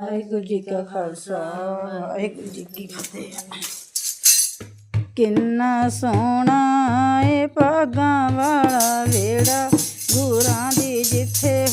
ਵਾਹਿਗੁਰੂ ਜੀ ਕਾ ਖਾਲਸਾ, ਵਾਹਿਗੁਰੂ ਜੀ ਕੀ ਫਤਿਹ। ਕਿੰਨਾ ਸੋਹਣਾ ਏ ਭਾਗਾਂ ਵਾਲਾ ਵੇੜਾ ਗੁਰਾਂ ਦੀ ਜਿੱਥੇ